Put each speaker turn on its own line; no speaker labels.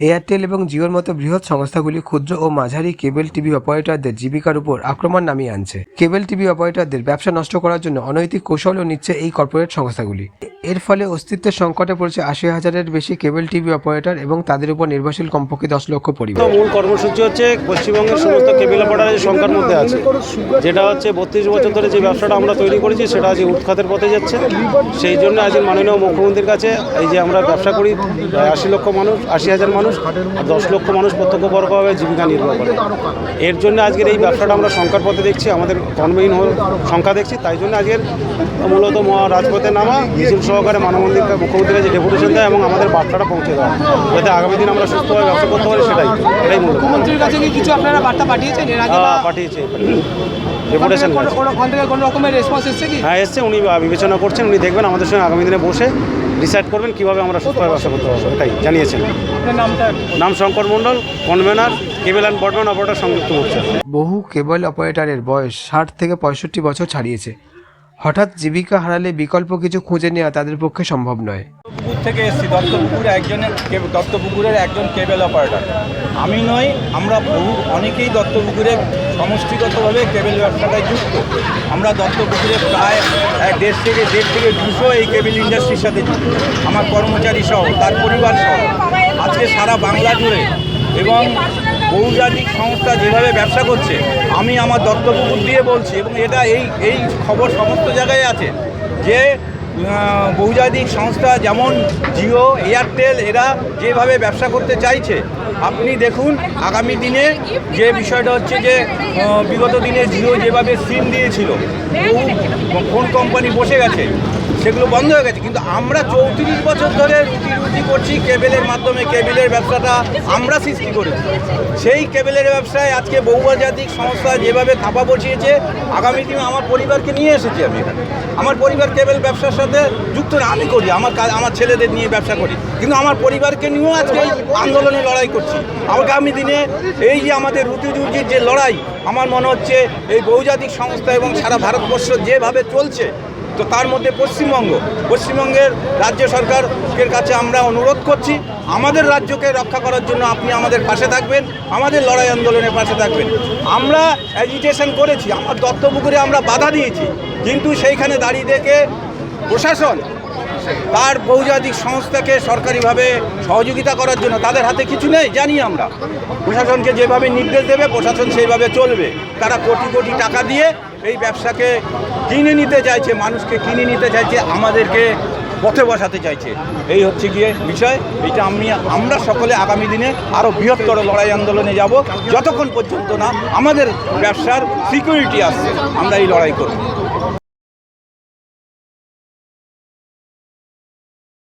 Airtel এবং জিওর মতো বৃহৎ সংস্থাগুলি ক্ষুদ্র ও মাঝারি কেবল টিভি অপারেটরদের জীবিকার উপর আক্রমণ নামিয়ে আনছে। কেবল টিভি অপারেটরদের ব্যবসা নষ্ট করার জন্য অনৈতিক কৌশলও নিচ্ছে এই কর্পোরেট সংস্থাগুলি। এর ফলে অস্তিত্বের সংকটে পড়েছে আশি হাজারের বেশি কেবল টিভি অপারেটর এবং তাদের উপর নির্ভরশীল কমপক্ষে দশ লক্ষ পরিবার।
মূল কর্মসূচি হচ্ছে পশ্চিমবঙ্গের সমস্ত কেবল অপারেটারের সংখ্যার মধ্যে আছে। যেটা হচ্ছে বত্রিশ বছর ধরে যে ব্যবসাটা আমরা তৈরি করেছি, সেটা আজ উৎখাতের পথে যাচ্ছে। সেই জন্য আজ মাননীয় মুখ্যমন্ত্রীর কাছে এই যে আমরা ব্যবসা করি আশি লক্ষ মানুষ, আশি হাজার মানুষ আর দশ লক্ষ মানুষ প্রত্যক্ষ পরোক্ষভাবে জীবিকা নির্বাহ করে। এর জন্য আজকের এই ব্যবসাটা আমরা সংখ্যার পথে দেখছি আমাদের কর্মহীন সংখ্যা দেখছি তাই জন্য আজকের মূলত রাজপথে নামা মিছিল সহকারে মানমন্দির মুখ্যমন্ত্রীর কাছে ডেপুটেশন দেয় এবং আমাদের বার্তাটা পৌঁছে দেওয়া যাতে আগামী দিন আমরা সুস্থভাবে ব্যবসা করতে পারি সেটাই এটাই মূলত।
মুখ্যমন্ত্রীর কাছে কি কিছু আপনারা বার্তা পাঠিয়েছেন? এর আগে
পাঠিয়েছে ডেপুটেশন
কোনো- কোনো- ওখান থেকে কোনো রকমের রেসপন্স এসছে কি?
হ্যাঁ এসছে উনি বিবেচনা করছেন উনি দেখবেন আমাদের সঙ্গে আগামী দিনে বসে ডিসাইড করবেন কীভাবে আমরা সুস্থভাবে ব্যবসা করতে পারব এটাই জানিয়েছেন।
নামটা
নাম Shankar Mondal convener cable and বর্ডম্যান operator সংযুক্ত হচ্ছে
বহু কেবল অপারেটারের বয়স ষাট থেকে পঁয়ষট্টি বছর ছাড়িয়েছে। হঠাৎ জীবিকা হারালে বিকল্প কিছু খুঁজে নেওয়া তাদের পক্ষে সম্ভব নয়।
পুকুর থেকে এসেছি। দত্তপুকুর একজনের দত্তপুকুরের একজন কেবল অপারেটর। আমি নই, আমরা বহু, অনেকেই দত্তপুকুরে সমষ্টিগতভাবে কেবল ব্যবসাটায় যুক্ত। আমরা দত্তপুকুরে প্রায় দেড় থেকে দেড় থেকে দুশো এই কেবল ইন্ডাস্ট্রির সাথে যুক্ত। আমার কর্মচারী সহ, তার পরিবার সহ। আজকে সারা বাংলা জুড়ে এবং বহুজাতিক সংস্থা যেভাবে ব্যবসা করছে, আমি আমার দত্তপুকুর দিয়ে বলছি এবং এটা এই এই খবর সমস্ত জায়গায় আছে যে বহুজাতিক সংস্থা যেমন জিও, এয়ারটেল, এরা যেভাবে ব্যবসা করতে চাইছে, আপনি দেখুন আগামী দিনে যে বিষয়টা হচ্ছে যে বিগত দিনে জিও যেভাবে সিম দিয়েছিল ফোন কোম্পানি বসে গেছে সেগুলো বন্ধ হয়ে গেছে। কিন্তু আমরা চৌত্রিশ বছর ধরে রুটি রুটি করছি, কেবেলের মাধ্যমে কেবেলের ব্যবসাটা আমরা সৃষ্টি করেছি। সেই কেবেলের ব্যবসায় আজকে বহুজাতিক সংস্থা যেভাবে থাপা বসিয়েছে, আগামী দিনে আমার পরিবারকে নিয়ে এসেছি আমি আমার পরিবার কেবেল ব্যবসার সাথে যুক্ত না, আমি করি, আমার কাজ আমার ছেলেদের নিয়ে ব্যবসা করি। কিন্তু আমার পরিবারকে নিয়েও আজকে এই আন্দোলনে লড়াই করছি। আগামী দিনে এই যে আমাদের রুটি রুটির যে লড়াই, আমার মনে হচ্ছে এই বহুজাতিক সংস্থা এবং সারা ভারতবর্ষ যেভাবে চলছে তো তার মধ্যে পশ্চিমবঙ্গ। পশ্চিমবঙ্গের রাজ্য সরকারের কাছে আমরা অনুরোধ করছি, আমাদের রাজ্যকে রক্ষা করার জন্য আপনি আমাদের পাশে থাকবেন, আমাদের লড়াই আন্দোলনের পাশে থাকবেন। আমরা অ্যাজিটেশন করেছি, আমার দত্তপুকুরে আমরা বাধা দিয়েছি, কিন্তু সেইখানে দাঁড়িয়ে দেখে প্রশাসন তার বহুজাতিক সংস্থাকে সরকারিভাবে সহযোগিতা করার জন্য তাদের হাতে কিছু নেই, জানি আমরা। প্রশাসনকে যেভাবে নির্দেশ দেবে, প্রশাসন সেইভাবে চলবে। তারা কোটি কোটি টাকা দিয়ে এই ব্যবসাকে কিনে নিতে চাইছে, মানুষকে কিনে নিতে চাইছে, আমাদেরকে পথে বসাতে চাইছে। এই হচ্ছে গিয়ে বিষয়। এটা আমি, আমরা সকলে আগামী দিনে আরও বৃহত্তর লড়াই আন্দোলনে যাব। যতক্ষণ পর্যন্ত না আমাদের ব্যবসার সিকিউরিটি আসছে, আমরা এই লড়াই করব।